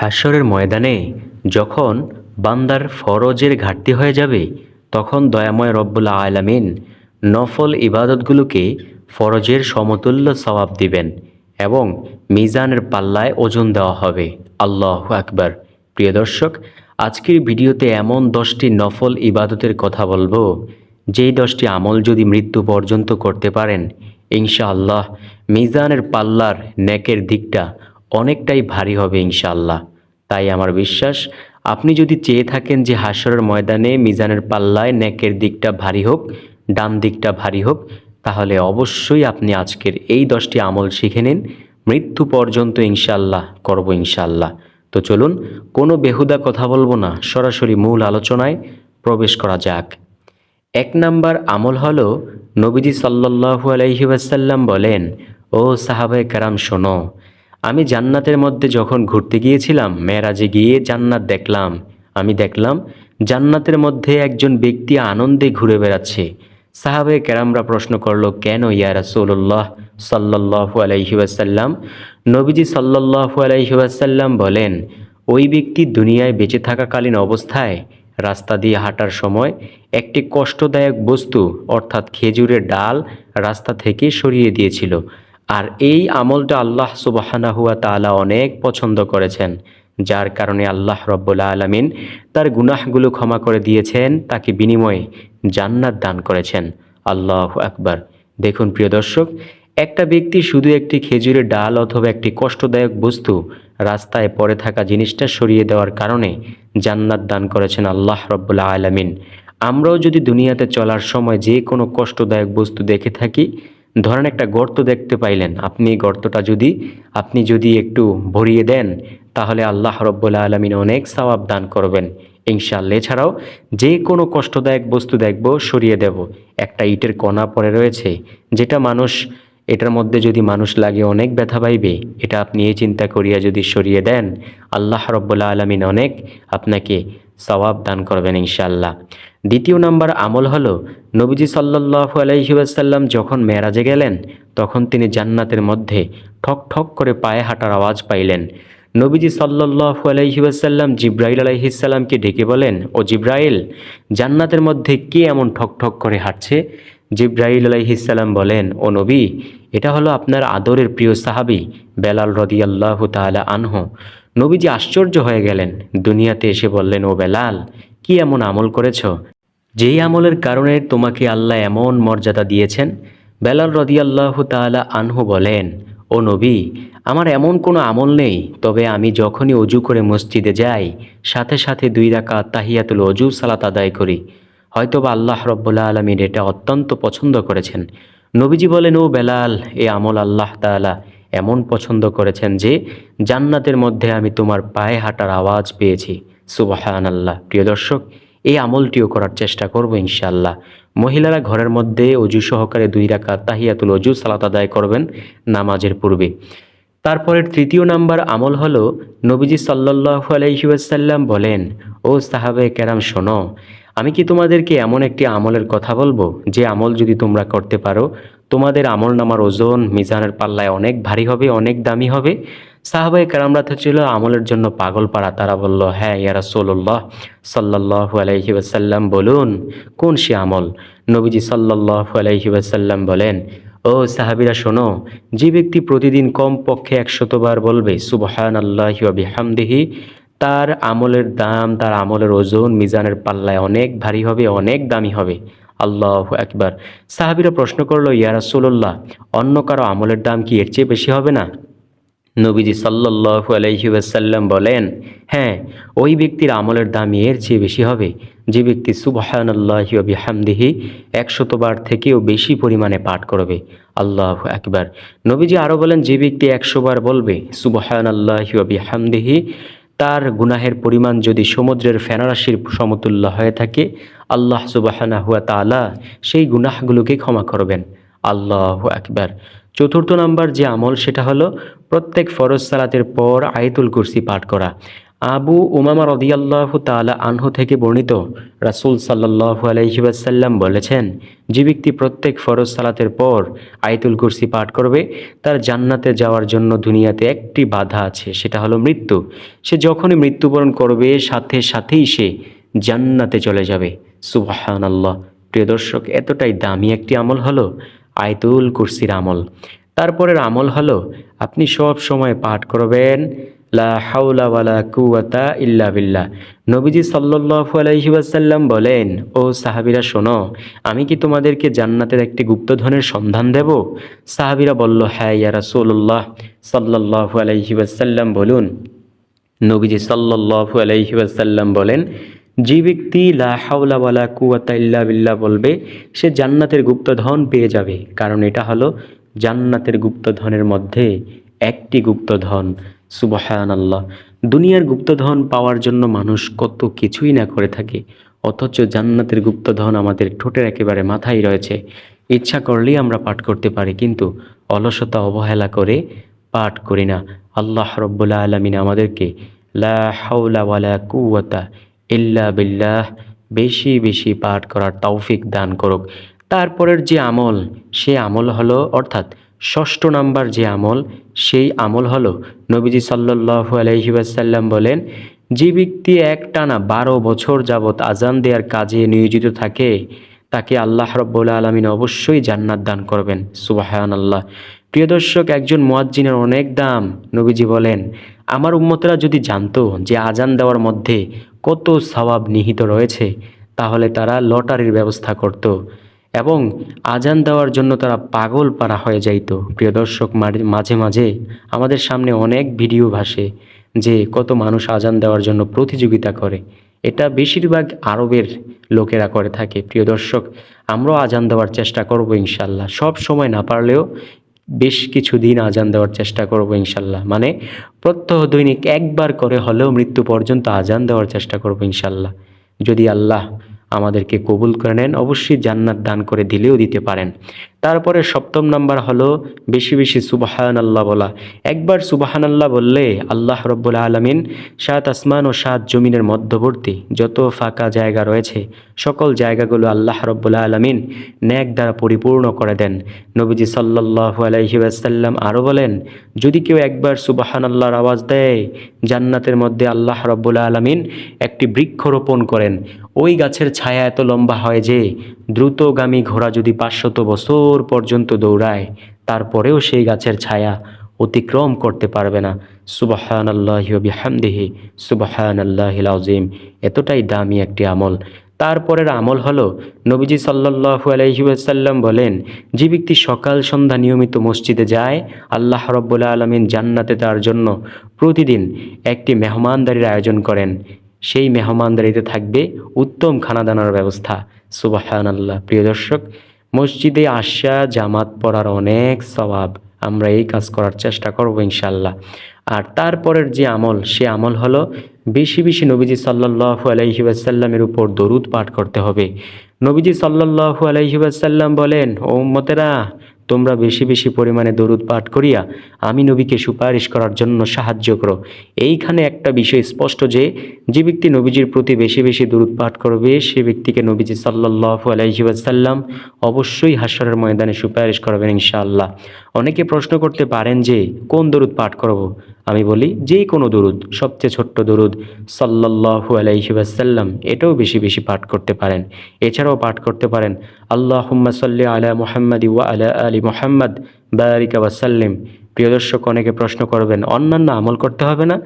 হাস্যরের ময়দানে যখন বান্দার ফরজের ঘাটতি হয়ে যাবে, তখন দয়াময় রব্বুল আলামিন নফল ইবাদতগুলোকে ফরজের সমতুল্য সওয়াব দিবেন এবং মিজানের পাল্লায় ওজন দেওয়া হবে। আল্লাহ আকবার। প্রিয় দর্শক, আজকের ভিডিওতে এমন দশটি নফল ইবাদতের কথা বলব, যেই দশটি আমল যদি মৃত্যু পর্যন্ত করতে পারেন, ইনশাআল্লাহ মিজানের পাল্লার নেকের দিকটা অনেকটাই ভারী হবে ইনশাল্লাহ তাই আমার বিশ্বাস, আপনি যদি চেয়ে থাকেন যে হাসরের ময়দানে মিজানের পাল্লায় নেকের দিকটা ভারী হোক, ডান দিকটা ভারী হোক, তাহলে অবশ্যই আপনি আজকের এই দশটি আমল শিখে নিন। মৃত্যু পর্যন্ত ইনশাল্লাহ করব ইনশাল্লাহ তো চলুন, কোনো বেহুদা কথা বলব না, সরাসরি মূল আলোচনায় প্রবেশ করা যাক। এক নাম্বার আমল হলো, নবীজি সাল্লাল্লাহু আলাইহি ওয়াসাল্লাম বলেন, ও সাহাবায়ে কারাম শোনো আমি জান্নাতের মধ্যে যখন ঘুরতে গিয়েছিলাম মেরাজে গিয়ে জান্নাত দেখলাম। আমি দেখলাম, জান্নাতের মধ্যে একজন ব্যক্তি আনন্দে ঘুরে বেড়াচ্ছে। সাহাবে কেরামরা প্রশ্ন করল, কেন ইয়া রাসূলুল্লাহ সাল্লাল্লাহু আলাইহি ওয়াসাল্লাম? নবীজি সাল্লাল্লাহু আলাইহি ওয়াসাল্লাম বলেন, ওই ব্যক্তি দুনিয়ায় বেঁচে থাকাকালীন অবস্থায় রাস্তা দিয়ে হাঁটার সময় একটি কষ্টদায়ক বস্তু, অর্থাৎ খেজুরের ডাল, রাস্তা থেকে সরিয়ে দিয়েছিল। আর এই আমলটা আল্লাহ সুবাহানা সুবাহানাহুয়া তাআলা অনেক পছন্দ করেছেন, যার কারণে আল্লাহ রব্বুল আলমিন তার গুনাহগুলো ক্ষমা করে দিয়েছেন, তাকে বিনিময়ে জান্নাত দান করেছেন। আল্লাহ আকবার। দেখুন প্রিয় দর্শক, একটা ব্যক্তি শুধু একটি খেজুরের ডাল অথবা একটি কষ্টদায়ক বস্তু রাস্তায় পড়ে থাকা জিনিসটা সরিয়ে দেওয়ার কারণে জান্নাত দান করেছেন আল্লাহ রব্বুল্লা আলমিন। আমরাও যদি দুনিয়াতে চলার সময় যে কোনো কষ্টদায়ক বস্তু দেখে থাকি ধরেন একটা গর্ত দেখতে পাইলেন। আপনি গর্তটা যদি, আপনি যদি একটু ভরিয়ে দেন, তাহলে আল্লাহ রব্বুল্লা আলমিন অনেক সওয়াব দান করবেন। ইনশাল্লাহ এছাড়াও যে কোনো কষ্টদায়ক বস্তু দেখব, সরিয়ে দেব। একটা ইটের কণা পড়ে রয়েছে, যেটা মানুষ, এটার মধ্যে যদি মানুষ লাগে অনেক ব্যথা পাইবে, এটা আপনি এই চিন্তা করিয়া যদি সরিয়ে দেন, আল্লাহ রব্বুল্লা আলমিন অনেক আপনাকে সওয়াব দান করবেন ইনশাল্লাহ দ্বিতীয় নাম্বার আমল হল, নবীজি সাল্লাহ আলাইসাল্লাম যখন মেরাজে গেলেন, তখন তিনি জান্নাতের মধ্যে ঠক ঠক করে পায়ে হাঁটার আওয়াজ পাইলেন। নবীজি সাল্লাহ আলাইসাল্লাম জিব্রাইল আলাইহিসাল্লামকে ডেকে বলেন, ও জিব্রাইল, জান্নাতের মধ্যে কে এমন ঠক ঠক করে হাঁটছে? জিব্রাইল আলাইহিসাল্লাম বলেন, ও নবী, এটা হলো আপনার আদরের প্রিয় সাহাবি বেলাল রদিয়াল্লাহ তালা আনহ। নবীজি আশ্চর্য হয়ে গেলেন। দুনিয়াতে এসে বললেন, ও বেলাল, কি এমন আমল করেছ? যেই আমলের কারণে তোমাকে আল্লাহ এমন মর্যাদা দিয়েছেন? বেলাল রদিয়াল্লাহ তালা আনহু বলেন, ও নবী, আমার এমন কোনো আমল নেই, তবে আমি যখনই অজু করে মসজিদে যাই, সাথে সাথে দুই রাকা তাহিয়াতুল অজু সালাত আদায় করি। হয়তোবা আল্লাহ রব্বুল্লা আলমীর এটা অত্যন্ত পছন্দ করেছেন। নবীজি বলেন, ও বেলাল, এ আমল আল্লাহ তাআলা এমন পছন্দ করেছেন যে জান্নাতের মধ্যে আমি তোমার পায়ে হাঁটার আওয়াজ পেয়েছি। সুবাহান আল্লাহ প্রিয় দর্শক, এই আমলটিও করার চেষ্টা করব ইনশাআল্লাহ। মহিলারা ঘরের মধ্যে অজু সহকারে দুই রাকা তাহিয়াতুল অজু সালাত আদায় করবেন নামাজের পূর্বে। তারপরের তৃতীয় নাম্বার আমল হল, নবীজি সাল্লাহ আলাইসাল্লাম বলেন, ও সাহাবে কেরাম, শোনো, আমি কি তোমাদেরকে এমন একটি আমলের কথা বলব? যে আমল যদি তোমরা করতে পারো তোমাদের আমল নামার ওজন মিজানের পাল্লায় অনেক ভারী হবে, অনেক দামি হবে। সাহাবাই কারামরা তো ছিল আমলের জন্য পাগল পাড়া। তারা বলল হ্যাঁ ইয়ারা সোল্লাহ সাল্লাহ আলাইহি ওয়াসাল্লাম, বলুন, কোন সে আমল? নবীজি সাল্লাহ আলাইহি ওয়াসাল্লাম বলেন, ও সাহাবিরা, শোনো, যে ব্যক্তি প্রতিদিন কম পক্ষে একশতবার বলবে সুবহান আল্লাহ বিহামদিহি, তার আমলের দাম, তার আমলের ওজন মিজানের পাল্লায় অনেক ভারী হবে, অনেক দামি হবে। আল্লাহ একবার সাহাবিরা প্রশ্ন করল, ইয়া রাসূলুল্লাহ, অন্য কারও আমলের দাম কি এর চেয়ে বেশি হবে না? নবীজি সাল্লাল্লাহু আলাইহি ওয়াসাল্লাম বলেন হ্যাঁ ওই ব্যক্তির আমলের দাম এর চেয়ে বেশি হবে। যে ব্যক্তি সুবহানাল্লাহি ওয়া বিহামদিহি একশতবার থেকেও বেশি পরিমাণে পাঠ করবে। আল্লাহ একবার নবীজি আরও বলেন, যে ব্যক্তি একশোবার বলবে, সুবহানাল্লাহি ওয়া বিহামদিহি তার গুনাহের পরিমাণ যদি সমুদ্রের ফেনারাশির সমতুল্য হয়ে থাকে, আল্লাহ সুবাহানা হুয়া তালা সেই গুনাহগুলোকে ক্ষমা করবেন। আল্লাহ আকবার। চতুর্থ নাম্বার যে আমল সেটা হলো প্রত্যেক ফরজ সালাতের পর আয়তুল কুরসি পাঠ করা। আবু উমামা রদিয়াল্লাহ তালা আনহু থেকে বর্ণিত রাসুল সাল্লাহ আলহিবাসাল্লাম বলেছেন, যে ব্যক্তি প্রত্যেক ফরজ সালাতের পর আয়তুল কুরসি পাঠ করবে, তার জান্নাতে যাওয়ার জন্য দুনিয়াতে একটি বাধা আছে, সেটা হলো মৃত্যু। সে যখনই মৃত্যুবরণ করবে, সাথে সাথেই সে জান্নাতে চলে যাবে। সুবাহান আল্লাহ প্রিয় দর্শক, এতটাই দামি একটি আমল হলো আয়তুল কুরসির আমল। তারপরের আমল হলো, আপনি সব সময় পাঠ করবেন লা হাওলা ওয়ালা কুওয়াতা ইল্লা বিল্লাহ। নবীজি সাল্লাল্লাহু আলাইহি ওয়াসাল্লাম বলেন, ও সাহাবীরা, শোনো, আমি কি তোমাদেরকে জান্নাতের একটি গুপ্তধনের সন্ধান দেব? সাহাবীরা বলল হ্যাঁ ইয়া রাসূলুল্লাহ সাল্লাল্লাহু আলাইহি ওয়াসাল্লাম, বলুন। নবীজি সাল্লাল্লাহু আলাইহি ওয়াসাল্লাম বলেন, যে ব্যক্তি লা হাওলা কুওয়াতা ইল্লা বিল্লাহ বলবে, সে জান্নাতের গুপ্তধন পেয়ে যাবে। কারণ এটা হলো জান্নাতের গুপ্তধনের মধ্যে একটি গুপ্তধন। সুবহান আল্লাহ দুনিয়ার গুপ্তধন পাওয়ার জন্য মানুষ কত কিছুই না করে থাকে, অথচ জান্নাতের গুপ্তধন আমাদের ঠোঁটের একেবারে মাথায় রয়েছে। ইচ্ছা করলেই আমরা পাঠ করতে পারি, কিন্তু অলসতা অবহেলা করে পাঠ করি না। আল্লাহ রব্বুল্লা আলমিন আমাদেরকে লা কুওয়াতা ইল্লা বিল্লাহ বেশি বেশি পাঠ করার তৌফিক দান করুক। তারপরের যে আমল, সে আমল হলো অর্থাৎ ষষ্ঠ নাম্বার যে আমল, সেই আমল হল নবীজি সাল্লাল্লাহু আলাইহি ওয়াসাল্লাম বলেন, যে ব্যক্তি একটানা বারো বছর যাবৎ আজান দেওয়ার কাজে নিয়োজিত থাকে, তাকে আল্লাহ রব্বুল আলমিন অবশ্যই জান্নাত দান করবেন। সুবাহান আল্লাহ প্রিয় দর্শক, একজন মুয়াজ্জিনের অনেক দাম। নবীজি বলেন, আমার উম্মতরা যদি জানতো যে আজান দেওয়ার মধ্যে কত সওয়াব নিহিত রয়েছে, তাহলে তারা লটারির ব্যবস্থা করত। এবং আজান দেওয়ার জন্য তারা পাগল পারা হয়ে যাইতো। প্রিয় দর্শক মাঝে মাঝে আমাদের সামনে অনেক ভিডিও ভাসে যে কত মানুষ আজান দেওয়ার জন্য প্রতিযোগিতা করে। এটা বেশিরভাগ আরবের লোকেরা করে থাকে। প্রিয় দর্শক, আমরাও আজান দেওয়ার চেষ্টা করব ইনশাল্লাহ। সব সময় না পারলেও বেশ কিছু দিন আজান দেওয়ার চেষ্টা করব ইনশাল্লাহ। মানে প্রত্যহ দৈনিক একবার করে হলেও মৃত্যু পর্যন্ত আজান দেওয়ার চেষ্টা করব ইনশাল্লাহ। যদি আল্লাহ আমাদেরকে কবুল করে নেন, অবশ্যই জান্নাত দান করে দিলেও দিতে পারেন। তারপরে সপ্তম নাম্বার হলো, বেশি বেশি সুবাহান আল্লাহ বলা। একবার সুবাহান আল্লাহ বললে আল্লাহ রব্বুল আলমিন সাত আসমান ও সাত জমিনের মধ্যবর্তী যত ফাঁকা জায়গা রয়েছে, সকল জায়গাগুলো আল্লাহ রব্বুল্লা আলমিন ন্যাক দ্বারা পরিপূর্ণ করে দেন। নবীজি সাল্লাহু আলাইহি আরও বলেন, যদি কেউ একবার সুবাহান আল্লাহর আওয়াজ দেয়, জান্নাতের মধ্যে আল্লাহ রব্বুল্লা আলমিন একটি বৃক্ষরোপণ করেন। ওই গাছের ছায়া এত লম্বা হয় যে দ্রুতগামী ঘোড়া যদি পাঁচশত বছর পর্যন্ত দৌড়ায়, তারপরেও সেই গাছের ছায়া অতিক্রম করতে পারবে না। সুবাহান আল্লাহ বিহামদিহি সুবাহান আল্লাহ আজিম এতটাই দামি একটি আমল। তারপরের আমল হলো, নবীজি সাল্লাহু আলহিউসাল্লাম বলেন, যে ব্যক্তি সকাল সন্ধ্যা নিয়মিত মসজিদে যায়, আল্লাহ রব্বুল্লা আলমিন জান্নাতে তার জন্য প্রতিদিন একটি মেহমানদারির আয়োজন করেন। সেই মেহমানদারিতে থাকবে উত্তম খানাদানার ব্যবস্থা। সুবাহান আল্লাহ প্রিয় দর্শক, মসজিদে আসা, জামাত পড়ার অনেক স্বভাব আমরা এই কাজ করার চেষ্টা করব ইনশাল্লাহ আর তারপরের যে আমল, সে আমল হলো বেশি বেশি নবীজি সাল্লাহু আলাইহি ওয়াসাল্লামের উপর দরুদ পাঠ করতে হবে। নবীজি সাল্লাহু আলাইহি ওয়াসাল্লাম বলেন, ও মতেরা তোমরা বেশি বেশি পরিমাণে দরুদ পাঠ করিয়া আমি নবীকে সুপারিশ করার জন্য সাহায্য করো। এইখানে একটা বিষয় স্পষ্ট যে যে ব্যক্তি নবীজির প্রতি বেশি বেশি দরুদ পাঠ করবে, সে ব্যক্তিকে নবীজি সাল্লাহ আলাইহি ওয়াসাল্লাম অবশ্যই হাসরের ময়দানে সুপারিশ করবেন ইনশাআল্লাহ। অনেকে প্রশ্ন করতে পারেন যে, কোন দরুদ পাঠ করব? আমি বলি যেই কোনো দরুদ, সবচেয়ে ছোট্ট দরুদ সাল্লাহু আলাইহি ওয়াসাল্লাম, এটাও বেশি বেশি পাঠ করতে পারেন। এছাড়াও পাঠ করতে পারেন আল্লাহ সাল্লি আলা মোহাম্মদ ওয়া আলা আলী মোহাম্মদ বারিকা ওয়াসাল্লিম। প্রিয় দর্শক অনেকে প্রশ্ন করবেন অন্যান্য আমল করতে হবে না?